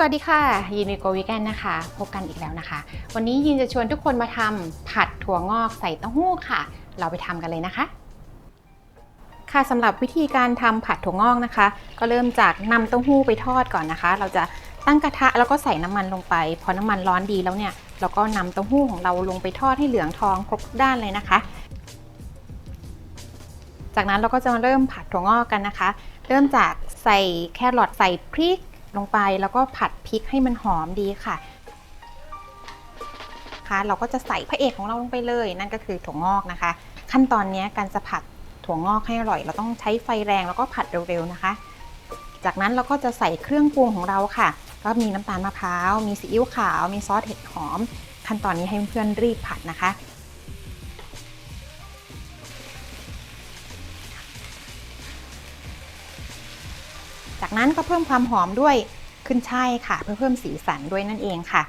สวัสดีค่ะ ยินดีโกวิแกนนะคะ พบกันอีกแล้วนะคะ วันนี้ยินจะชวนทุกคนมาทำผัดถั่วงอกใส่เต้าหู้ค่ะ เราไปทำกันเลยนะคะ ค่ะสำหรับวิธีการทำผัดถั่วงอกนะคะ ก็เริ่มจากนำเต้าหู้ไปทอดก่อนนะคะ เราจะตั้งกระทะแล้วก็ใส่น้ำมันลงไป พอน้ำมันร้อนดีแล้วเนี่ย เราก็นำเต้าหู้ของเราลงไปทอดให้เหลืองทองครบทุกด้านเลยนะคะ จากนั้นเราก็จะมาเริ่มผัดถั่วงอกกันนะคะ เริ่มจากใส่แครอทใส่พริก ลงไปแล้วก็ผัดพริกให้มันหอมดีค่ะค่ะเราก็จะใส่พระเอกของเราลงไปเลย นั่นก็คือถั่วงอกนะคะ ขั้นตอนนี้การจะผัดถั่วงอกให้อร่อย เราต้องใช้ไฟแรงแล้วก็ผัดเร็วๆนะคะ จากนั้นเราก็จะใส่เครื่องปรุงของเราค่ะ ก็มีน้ำตาลมะพร้าว มีซีอิ๊วขาว มีซอสเห็ดหอม ขั้นตอนนี้ให้เพื่อนๆรีบผัดนะคะ จากนั้นก็เพิ่มความหอมด้วยขึ้นช่ายค่ะ เพื่อเพิ่มสีสันด้วยนั่นเองค่ะ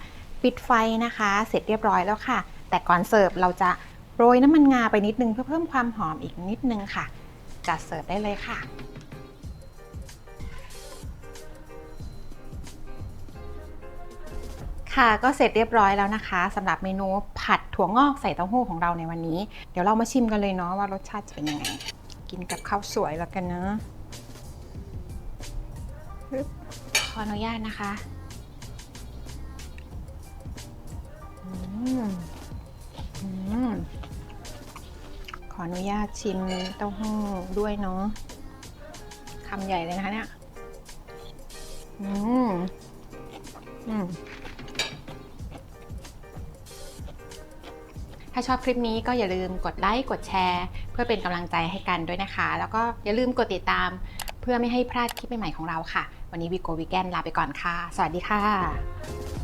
ปิดไฟนะคะ เสร็จเรียบร้อยแล้วค่ะ แต่ก่อนเสิร์ฟเราจะโรยน้ำมันงาไปนิดนึงเพื่อเพิ่มความหอมอีกนิดนึงค่ะ จัดเสิร์ฟได้เลยค่ะ ค่ะก็เสร็จเรียบร้อยแล้วนะคะสำหรับเมนูผัดถั่วงอกใส่เต้าหู้ของเราในวันนี้ เดี๋ยวเรามาชิมกันเลยเนาะว่ารสชาติจะเป็นยังไง กินกับข้าวสวยแล้วกันเนาะ ขออนุญาตนะคะอืมอืมขออนุญาตชิมเต้าหู้ด้วยเนาะคำใหญ่เลยนะคะเนี่ย อืม อืม ถ้าชอบคลิปนี้ก็อย่าลืมกดไลค์ กดแชร์ เพื่อเป็นกำลังใจให้กันด้วยนะคะ แล้วก็อย่าลืมกดติดตามเพื่อไม่ให้พลาดคลิปใหม่ๆของเราค่ะ วันนี้วิโกวิแกนลาไปก่อนค่ะ สวัสดีค่ะ